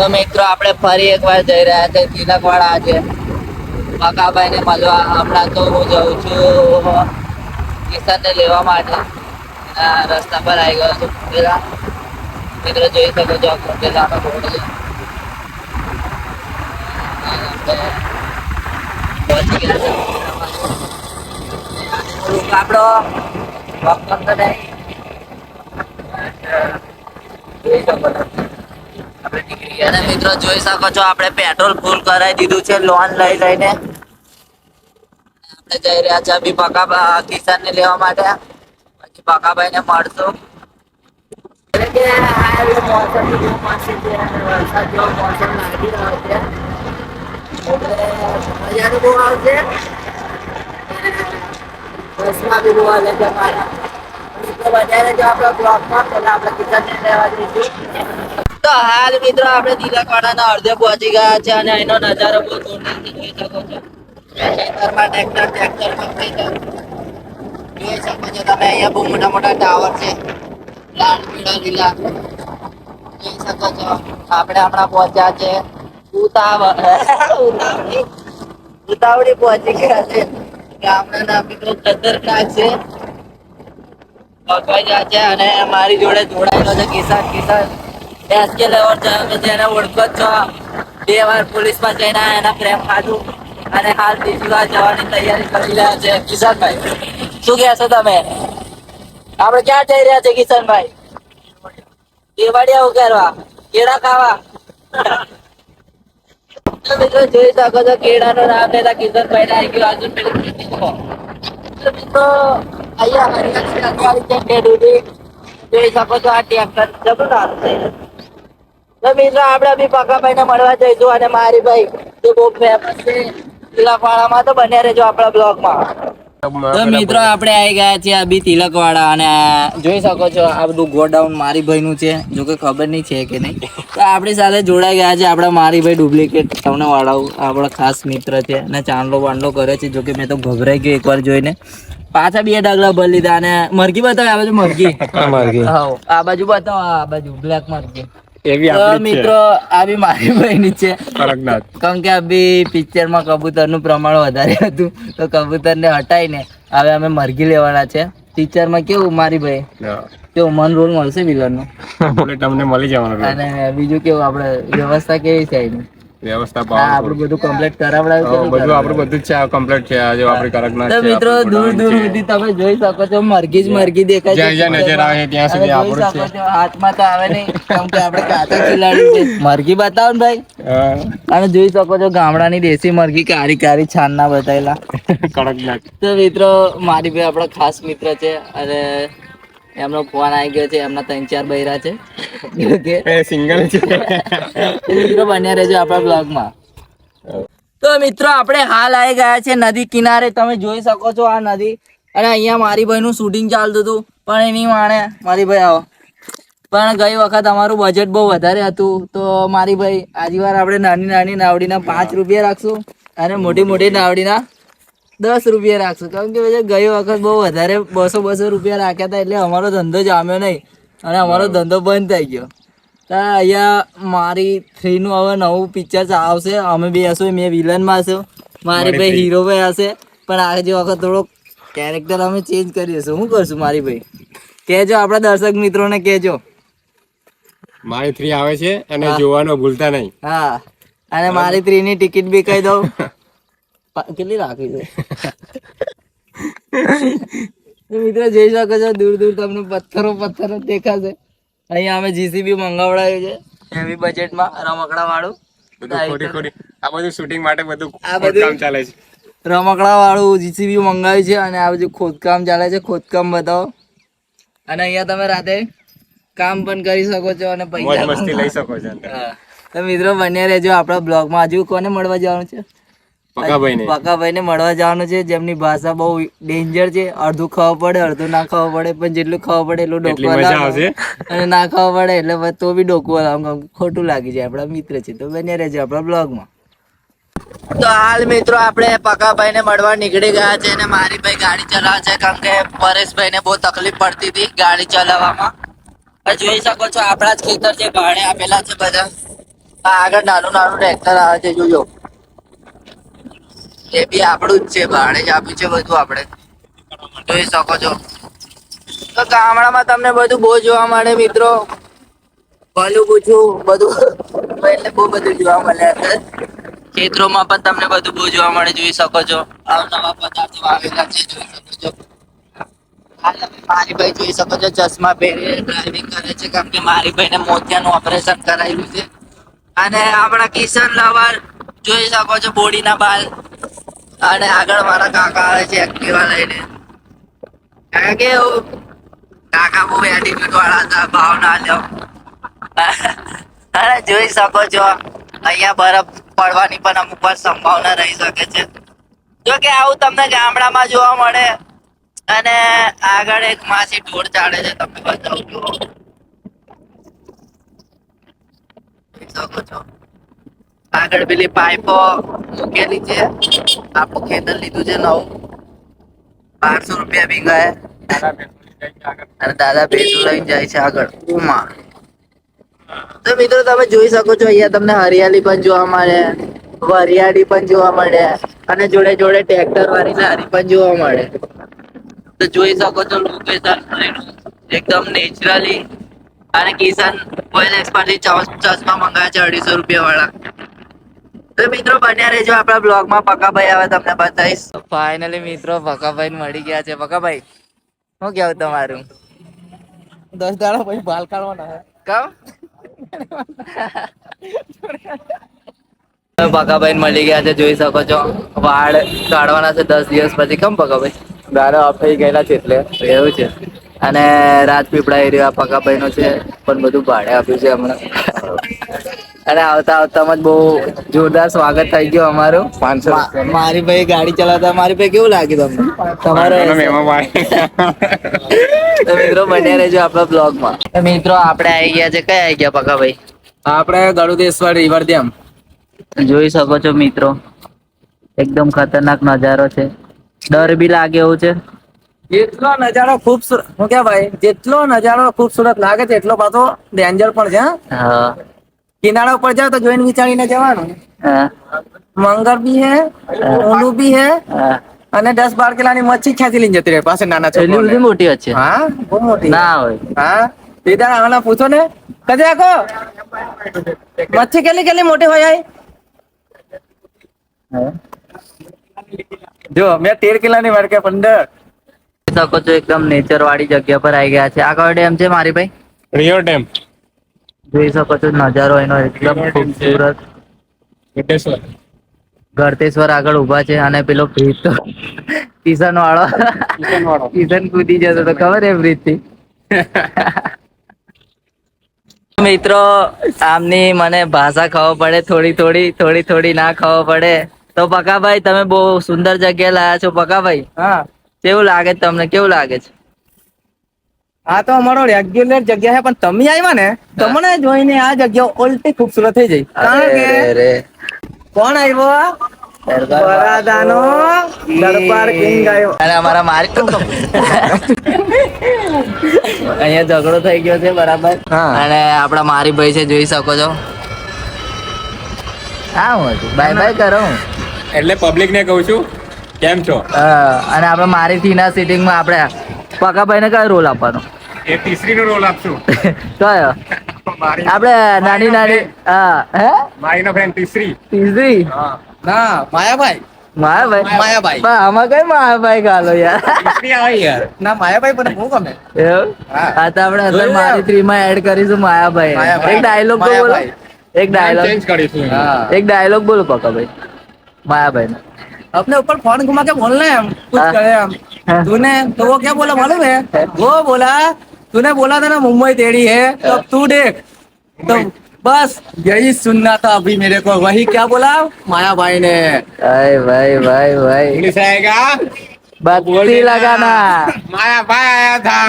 તો મિત્રો, આપણે ફરી એકવાર જઈ રહ્યા છે તિલકવાડા આજે. મકાભાઈ ને મળવા, હમણાં તો હું જઉં છું, કિશનને લેવા માટે. રસ્તા પર આવી ગયો છું પેલા. મિત્રો, જોઈ શકો છો પેલા છે છે. આપણો જોઈ શકો છો. અને મિત્રો જોઈ શકો છો, આપણે પેટ્રોલ ફૂલ કરાવી દીધું છે લોન લઈ લઈને. આપણે જઈ રહ્યા છે બી પકા કિસાન ને લેવા માટે. પછી પકાભાઈ ને મળશું. જેવો જેવો બસમાં બી બહુ હાલે છે મારા વધારે જો આપણે બ્લોકમાં આપણે કિસાનને લેવા જઈશું તો હાલ મિત્રો આપણે તિલકવાડાના અડધે પહોંચી ગયા છે અને એનો નજારો બહુ જોરદાર જોઈ શકો તમે અહીંયા બહુ મોટા મોટા છો. આપણે હમણાં પહોંચ્યા છે ઉતાવ ઉતાવળી. ઉતાવળી પહોંચી ગયા છે. ગામડાના મિત્રો ખતરનાક છે. પકવાઈ ગયા છે અને મારી જોડે જોડાયેલો છે કિસાન કિસાન. એસકે લેવર છે જેને ઓળખો છો. બે વાર પોલીસમાં જઈને એના પ્રેમ ખાધું અને હાલ બીજી વાર જવાની તૈયારી કરી રહ્યા છે. કિશનભાઈ, શું કહેશો તમે? આપણે ક્યાં જઈ રહ્યા છે કિશનભાઈ? દેવાડિયા ઉગારવા. કેળા ખાવા. મિત્રો જોઈ શકો છો કેળાનો નામ લેતા કિશનભાઈ આવી ગયો. આજુ મિત્રો, અહીંયા છે જોઈ શકો છો આ ટેક્ટર જબરું છે. તો મિત્રો આપણે બી પકાભાઈ ને મળવા જઈશું અને મારી ભાઈ જે બહુ ફેમસ છે તિલકવાડામાં તો બને રહેજો આપણા બ્લોગમાં. તો મિત્રો આપણે આવી ગયા છીએ અભી તિલકવાડા અને જોઈ શકો છો આ બધું ગોડાઉન મારી ભાઈનું છે જો કે ખબર નહીં છે કે નહીં. તો આપણી સાથે જોડાઈ ગયા છે આપણા મારી ભાઈ ડુપ્લિકેટ તમને વાળાવું આપણા ખાસ મિત્ર છે અને ચાંદલો વાંડલો કરે છે જો કે મેં તો ગભરાઈ ગયો એકવાર જોઈને. પાછા બે ડગલા ભરી લીધા અને મરઘી બતાવે આ બાજુ મરઘી. હા આ બાજુ બતાવો આ બાજુ બ્લેક મરઘી. એવી મિત્રો આ મારી બહેની છે. કારણ કે આ પિક્ચરમાં કબૂતરનું પ્રમાણ વધારે હતું. તો કબૂતરને હટાઈને હવે અમે મરઘી લેવાના છે. પિક્ચરમાં કેવું મારી ભાઈ? કેવું મન રોલ મળશે વિલનનો? નું તમને મળી જવાનું અને બીજું કેવું? આપણે વ્યવસ્થા કેવી છે એની વ્યવસ્થા આપણું બધું કમ્પ્લીટ કરાવડાવ્યું બધું આપણું બધું છે કમ્પ્લીટ છે આજે આપણી કડકનાથ તો છે, મિત્રો દૂર દૂર સુધી તમે જોઈ શકો છો મરઘી જ મરઘી દેખાય છે. જ્યાં નજર આવે ત્યાં સુધી આપણું છે. હાથમાં તો આવે નહીં કેમ કે આપણે કાચા ખિલાડી છે. મરઘી બતાવો ને ભાઈ. અને જોઈ શકો છો ગામડાની દેશી મરઘી કારી કારી છાનના બતાવેલા કડકનાથ. તો મિત્રો મારી ભાઈ આપણા ખાસ મિત્ર છે અને એમનો ફોન આવી ગયો છે એમના ત્રણ ચાર બૈરા છે. કે એ સિંગલ છે. મિત્રો બન્યા રહેજો આપણા બ્લોગમાં તો મિત્રો આપણે હાલ આવી ગયા છે નદી કિનારે. તમે જોઈ શકો છો આ નદી. અને અહીંયા મારી ભાઈનું શૂટિંગ ચાલતું હતું. પણ એની માણે મારી ભાઈ આવો. પણ ગઈ વખત અમારું બજેટ બહુ વધારે હતું. તો મારી ભાઈ આજી વાર આપણે નાની નાની નાવડીના પાંચ રૂપિયા રાખશું. અને મોટી મોટી નાવડીના દસ રૂપિયા રાખશું. કારણ કે પછી ગઈ વખત બહુ વધારે બસો બસો રૂપિયા રાખ્યા હતા એટલે અમારો ધંધો જામ્યો નહીં. અને અમારો ધંધો બંધ થઈ ગયો. તો અહીંયા મારી થ્રીનું હવે નવું પિક્ચર આવશે. અમે બે હશું મેં વિલનમાં હશું. મારી ભાઈ હીરો ભાઈ હશે. પણ આજે વખત થોડોક કેરેક્ટર અમે ચેન્જ કરીશું શું કરશું મારી ભાઈ? કહેજો આપણા દર્શક મિત્રોને કહેજો. મારી થ્રી આવે છે. અને. જોવાનો ભૂલતા નહીં. હા. અને મારી થ્રીની ટિકિટ બી કહી દઉં. કેટલી રાખવી છે? મિત્ર જોઈ શકો છો દૂર દૂર તમને પથ્થરો પથ્થરો દેખાશે. અહીંયા અમે જીસીબી મંગાવડાવ્યું છે હેવી બજેટમાં રમકડા વાળું આ બધું શૂટિંગ માટે બધું આ બધું- કામ ચાલે છે. રમકડા વાળું જીસીબી મંગાવ્યું છે અને આ બધું ખોદકામ ચાલે છે. ખોદકામ બતાવો. અને અહીંયા તમે રાતે કામ પણ કરી શકો છો અને પૈસા મસ્તી લઈ શકો છો તો મિત્રો બન્યા રહેજો આપણા બ્લોગમાં. હજુ કોને મળવા જવાનું છે? પકાભાઈ ને ને મળવા જવાનું છે. જેમની ભાષા બહુ ડેન્જર છે. અડધું ખબર પડે અડધું ના ખબર પડે. પણ જેટલું ખબર પડે એટલું ડોકવા આવશે. અને ના ખબર પડે એટલે તો બી ડોકવા લાવો ખોટું લાગી જાય આપણા મિત્ર છે. તો બને રહેજો આપણા બ્લોગમાં તો હાલ મિત્રો આપણે પકાભાઈ ને મળવા નીકળી ગયા છે અને મારી ભાઈ ગાડી ચલાવે છે. કારણ કે પરેશભાઈ ને બહુ તકલીફ પડતી હતી ગાડી ચલાવવામાં. જોઈ શકો છો આપણા જ ખેતર છે ભાડે આપેલા છે બધા. આગળ નાનું નાનું ટ્રેક્ટર આવે છે. જોજો. એ બી આપણું જ છે, ભાડે જ આપ્યું છે બધું આપણે. જોઈ શકો છો. તો ગામડામાં તમને બધું બહુ જોવા મળે, મિત્રો. ભલું પૂછું બધું. એટલે બહુ બધું જોવા મળે ખેતરોમાં પણ તમને બધું બહુ જોવા મળે, જોઈ શકો છો. નવા પદાર્થો આવેલા છે, જોઈ શકો છો. મારી ભાઈ જોઈ શકો છો, ચશ્મા પહેરી ડ્રાઇવિંગ કરે છે કેમ કે મારી ભાઈને મોતિયાનું ઓપરેશન કરાયેલું છે. અને આપણા કિશન લવર, જોઈ શકો છો, બોડીના બાલ. અને આગળ મારા કાકા આવે છે એક્ટિવા લઈને. કાકા કેવું કાકા બહુ એટીટ્યુડ વાળા હતા ભાવ ના લ્યો અરે જોઈ શકો છો, અહીંયા બરફ પડવાની પણ અમુક વાર સંભાવના રહી શકે છે. જો કે આવું તમને ગામડામાં જોવા મળે અને આગળ એક માસી ઢોર ચાલે છે, તમે બતાવું શકો છો. આગળ પેલી પાઇપો મૂકેલી છે. આપણું ખેતર લીધું છે નવું. બારસો રૂપિયા વીઘાએ. અને દાદા ભેસું લઈને જાય છે આગળ. ઉમા. તો મિત્રો તમે જોઈ શકો છો, અહીંયા તમને હરિયાળી પણ જોવા મળે, વરિયાળી પણ જોવા મળે, અને જોડે જોડે ટ્રેક્ટર વાળી લારી પણ જોવા મળે. તો જોઈ શકો છો લોકેશન એકદમ નેચરલી અને કિસાન ઓઇલ એક્સપર્ટ ચશ્મા મંગાવ્યા છે અઢીસો રૂપિયા વાળા તો મિત્રો બન્યા રહેજો આપણા બ્લોગમાં. પકાભાઈ આવે તમને બતાવીશ. ફાઇનલી મિત્રો પકાભાઈ મળી ગયા છે. પકાભાઈ શું કેવું તમારું? દસ દાડા પછી બાલ કાઢવાના કમ પકાભાઈ મળી ગયા છે જોઈ શકો છો. વાળ કાઢવાના છે દસ દિવસ પછી. કમ પકાભાઈ ગાળો ઓફ થઈ ગયેલા છે એટલે. એવું છે. અને રાજપીપળા એરિયા પકાભાઈ નો છે. પણ બધું ભાડે આપ્યું છે હમણાં. અને આવતા આવતામાં જ બહુ જોરદાર સ્વાગત થઈ ગયું અમારું. પાંચસો મારી ભાઈ ગાડી ચલાવતા મારી ભાઈ કેવું લાગ્યું તમને? તમારે મિત્રો બન્યા રહેજો આપણા બ્લોગમાં મિત્રો આપણે આવી ગયા છે. કયા આવી ગયા પકાભાઈ આપણે ગળુદેશ્વર રિવર ડેમ. જોઈ શકો છો મિત્રો. એકદમ ખતરનાક નજારો છે. ડર બી લાગે એવું છે. જેટલો નજારો ખૂબસૂરત હું કે ભાઈ જેટલો નજારો ખૂબસૂરત લાગે છે એટલો પાછો ડેન્જર પણ છે હા? કિનારા ઉપર જાવ તો જોઈને વિચારીને જવાનું. હા, મંગર બી હે ઓલું બી હે અને દસ બાર કિલાની મચ્છી ખેંચી લઈને જતી રહે પાસે નાના એટલી મોટી હા બહુ મોટી. ના હોય. હા. સીધા આવાના પૂછો ને. કદે આખો? મચ્છી કેટલી કેટલી મોટી હોય આઈ જો મેં તેર કિલાની વાર કે પંદર. શકો છો એકદમ નેચર વાળી જગ્યા પર આવી ગયા છે. આ કયો ડેમ છે મારી ભાઈ? Rear dam. જોઈ શકો છો નજારો એનો એકદમ ખૂબસૂરત. ગળતેશ્વર આગળ ઊભા છે અને પેલો બ્રિજ તો કિશન વાળો કિશન કૂદી જતો તો ખબર એ બ્રિજથી મિત્રો આમની મને ભાષા ખબર પડે થોડી થોડી થોડી થોડી ના ખબર પડે. તો પકાભાઈ તમે બહુ સુંદર જગ્યાએ લાયા છો પકાભાઈ હા. કેવું લાગે છે તમને? કેવું લાગે છે? આ તો અમારો રેગ્યુલર જગ્યા છે પણ તમે આવ્યા ને તમને જોઈને આ જગ્યા ઓલટી ખૂબસૂરત થઈ જઈ કારણ કે કોણ આવ્યો? વરાદાનો દરબાર કિંગ આવ્યો. અને અમારા મારી અહીંયા ઝઘડો થઈ ગયો છે બરાબર. અને આપડા મારી ભાઈ છે જોઈ શકો છો. હા હું બાય બાય કરો. એટલે પબ્લિક ને કહું છું કેમ છો? અને આપણે મારી થીના સિટિંગમાં આપણે પકાભાઈ ને કયો રોલ આપવાનો એ તીસરી નો રોલ આપશું કયો મારી આપણે નાની નાની હા હે મારી નો ફ્રેન્ડ તીસરી તીસરી ના માયાભાઈ માયાભાઈ માયાભાઈ. બા, આમાં કઈ માયાભાઈ ગાલો યાર તીસરી આવે યાર ના માયાભાઈ પણ હું ગમે એવું હા. હા તો આપણે જોયું અત્યારે મારી ને? થ્રી માં એડ કરીશું માયાભાઈ માયાભાઈ. એક ડાયલોગ તો બોલો માયાભાઈ. એક ડાયલોગ ચેન્જ કરીશું હા एक डायलॉग बोलो पक्का भाई माया भाई अपने ऊपर फोन घुमा के बोलना है हम कुछ हाँ। करे हम हाँ। तूने तो वो क्या बोला मालूम है वो बोला तूने बोला था ना मुंबई तेरी है तो अब तू देख तो बस यही सुनना था अभी मेरे को वही क्या बोला माया भाई ने भाई भाई भाई भाई इंग्लिश आएगा बत्ती लगाना माया भाई आया था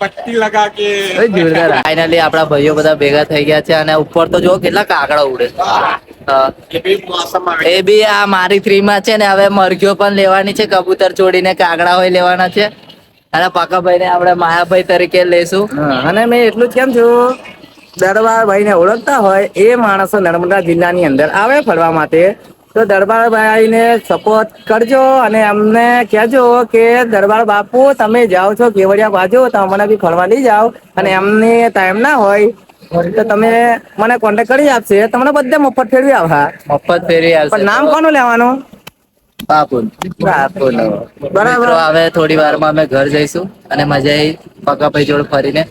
पट्टी लगा के જોરદાર ફાઇનલી આપણા ભાઈઓ બધા ભેગા થઈ ગયા છે અને ઉપર તો જો કેટલા કાકડા ઉડે હા. ये भी मौसम आ એ બી આ મારી થ્રી માં છે ને હવે મરઘીઓ પણ લેવાની છે, કબૂતર છોડીને કાગડા હોય લેવાના છે. અને પાકાભાઈ ને આપણે માયાભાઈ તરીકે લેશું. અને મેં એટલું જ કેમ છું દરબારભાઈ ને ઓળખતા હોય એ માણસો નર્મદા જિલ્લાની અંદર આવે ફરવા માટે. તો દરબારભાઈ ને સપોર્ટ કરજો અને અમને કહેજો કે દરબાર બાપુ, તમે જાઓ છો કેવડિયા બાજુ, તો અમને બી ફરવા લઈ જાઓ. અને એમને ટાઈમ ના હોય તો તમે મને કોન્ટેક્ટ કરી આપશે તમને બધે મફત ફેરવી આવવા મફત ફેરી પણ નામ કોનું લેવાનું? બાપુન બાપુનું. બરાબર. હવે થોડી વારમાં અમે ઘર જઈશું અને મજા આવી પકાભાઈ જોડે ફરીને.